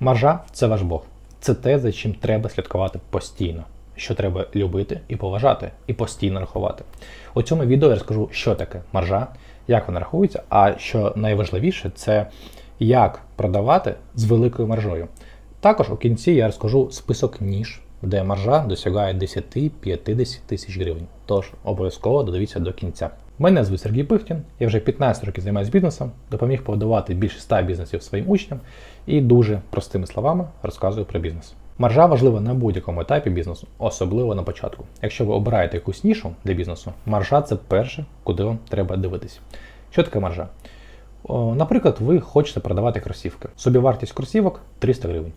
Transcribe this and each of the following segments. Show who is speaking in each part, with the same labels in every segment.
Speaker 1: Маржа це ваш Бог. Це те, за чим треба слідкувати постійно, що треба любити і поважати, і постійно рахувати. У цьому відео я розкажу, що таке маржа, як вона рахується, а що найважливіше, це як продавати з великою маржою. Також у кінці я розкажу список ніж, де маржа досягає 10-50 тисяч гривень. Тож обов'язково додивіться до кінця. Мене звуть Сергій Пихтін, я вже 15 років займаюся бізнесом, допоміг побудувати більше 100 бізнесів своїм учням і дуже простими словами розказую про бізнес. Маржа важлива на будь-якому етапі бізнесу, особливо на початку. Якщо ви обираєте якусь нішу для бізнесу, маржа це перше, куди вам треба дивитись. Що таке маржа? Наприклад, ви хочете продавати кросівки. Собівартість кросівок 300 гривень.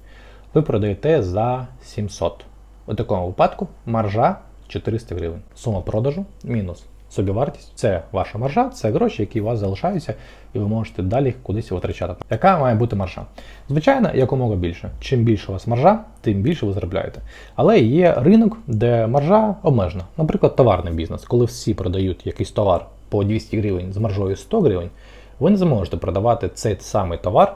Speaker 1: Ви продаєте за 700. У такому випадку маржа 400 гривень. Сума продажу мінус собівартість це ваша маржа, це гроші, які у вас залишаються, і ви можете далі кудись витрачати. Яка має бути маржа? Звичайно, якомога більше. Чим більше у вас маржа, тим більше ви заробляєте. Але є ринок, де маржа обмежена. Наприклад, товарний бізнес, коли всі продають якийсь товар по 200 гривень з маржою 100 гривень, ви не зможете продавати цей самий товар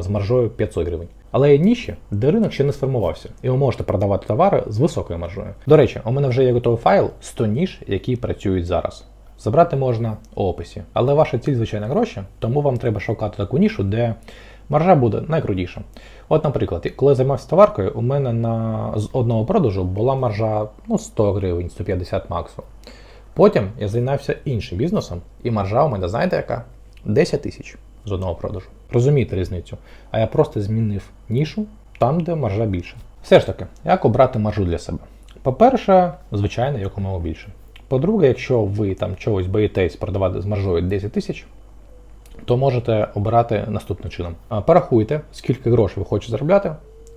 Speaker 1: з маржою 500 гривень. Але є ніші, де ринок ще не сформувався, і ви можете продавати товари з високою маржою. До речі, у мене вже є готовий файл 100 ніж, які працюють зараз. Забрати можна у описі, але ваша ціль, звичайно, гроші, тому вам треба шукати таку нішу, де маржа буде найкрутіша. От, наприклад, коли я займався товаркою, у мене на з одного продажу була маржа ну, 100 гривень, 150 максимум. Потім я зайнявся іншим бізнесом, і маржа у мене, знаєте, яка? 10 тисяч з одного продажу. Розумієте різницю? А я просто змінив нішу там, де маржа більше. Все ж таки, як обрати маржу для себе? По-перше, звичайно, якомога більше. По-друге, якщо ви там чогось боїтесь продавати з маржою 10 тисяч, то можете обирати наступним чином. Порахуйте, скільки грошей ви хочете заробляти,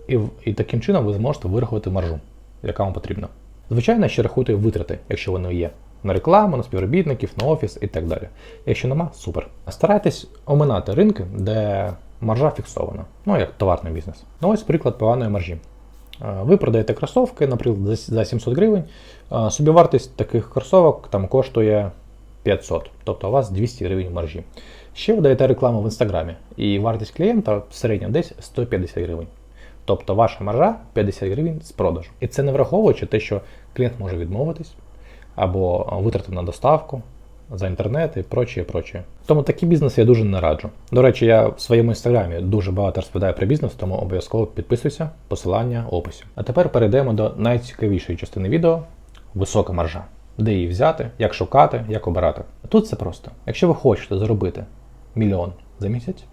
Speaker 1: і, і таким чином ви зможете вирахувати маржу, яка вам потрібна. Звичайно, ще рахуйте витрати, якщо вони є. На рекламу, на співробітників, на офіс і так далі. Якщо нема, супер. Старайтесь оминати ринки, де маржа фіксована, ну як товарний бізнес. Ну ось приклад поганої маржі. Ви продаєте кросовки, наприклад, за за 700 гривень. Собівартість таких кросовок там коштує 500, тобто у вас 200 гривень маржі. Ще ви даєте рекламу в інстаграмі, і вартість клієнта середньо десь 150 гривень. Тобто ваша маржа 50 гривень з продажу. І це не враховуючи те, що клієнт може відмовитись або витрати на доставку за інтернет і прочее, прочее. Тому такі бізнеси я дуже не раджу. До речі, я в своєму інстаграмі дуже багато розповідаю про бізнес, тому обов'язково підписуйся, посилання в описі. А тепер перейдемо до найцікавішої частини відео висока маржа. Де її взяти, як шукати, як обирати. Тут все просто. Якщо ви хочете заробити мільйон за місяць,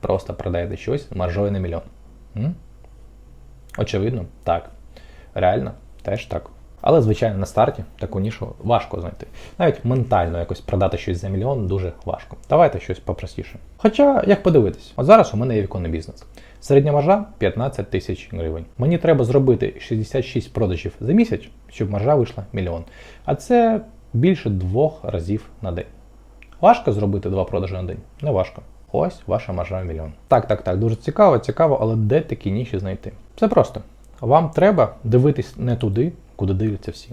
Speaker 1: просто продайте щось маржою на мільйон. М? Очевидно, так. Реально, теж так. Але, звичайно, на старті таку нішу важко знайти. Навіть ментально якось продати щось за мільйон дуже важко. Давайте щось попростіше. Хоча, як подивитись, от зараз у мене є віконний бізнес. Середня маржа 15 тисяч гривень. Мені треба зробити 66 продажів за місяць, щоб маржа вийшла мільйон. А це більше двох разів на день. Важко зробити два продажі на день? Не важко. Ось ваша маржа мільйон. Так, так, так, дуже цікаво, цікаво, але де такі ніші знайти? Все просто. Вам треба дивитись не туди, куди дивляться всі.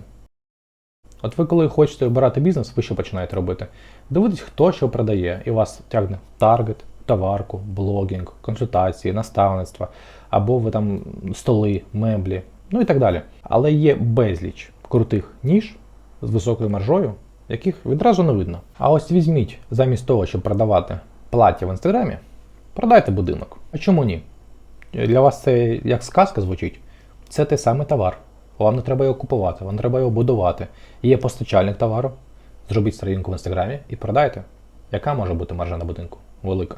Speaker 1: От ви, коли хочете обирати бізнес, ви що починаєте робити? Дивитесь, хто що продає, і вас тягне таргет, товарку, блогінг, консультації, наставництва, або ви там столи, меблі, ну і так далі. Але є безліч крутих ніж з високою маржою, яких відразу не видно. А ось візьміть, замість того, щоб продавати плаття в інстаграмі, продайте будинок. А чому ні? Для вас це як сказка звучить. Це той самий товар. Вам не треба його купувати, вам треба його будувати. Є постачальник товару. Зробіть сторінку в інстаграмі і продайте. Яка може бути маржа на будинку? Велика.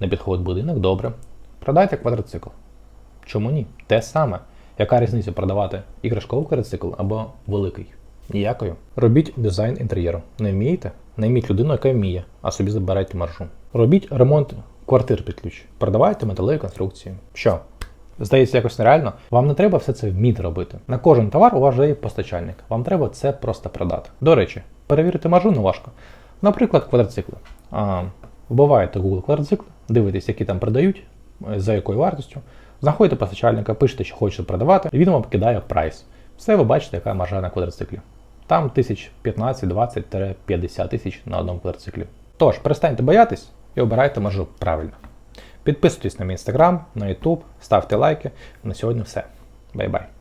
Speaker 1: Не підходить будинок, добре. Продайте квадроцикл. Чому ні? Те саме. Яка різниця продавати іграшковий квадроцикл або великий? Ніякою. Робіть дизайн інтер'єру. Не вмієте? Найміть людину, яка вміє, а собі забирайте маржу. Робіть ремонт квартир під ключ. Продавайте металеві конструкції. Що? Здається, якось нереально. Вам не треба все це вміти робити. На кожен товар у вас вже є постачальник. Вам треба це просто продати. До речі, перевірити маржу не важко. Наприклад, квадроцикли. Вбиваєте Google квадроцикли, дивитесь, які там продають, за якою вартістю. Знаходите постачальника, пишете, що хочете продавати, і він вам кидає прайс. Все ви бачите, яка маржа на квадроциклі. Там тисяч 15-20-50 тисяч на одному квадроциклі. Тож, перестаньте боятись і обирайте маржу правильно. Підписуйтесь на мій інстаграм, на Ютуб, ставте лайки. На сьогодні все. Бай-бай.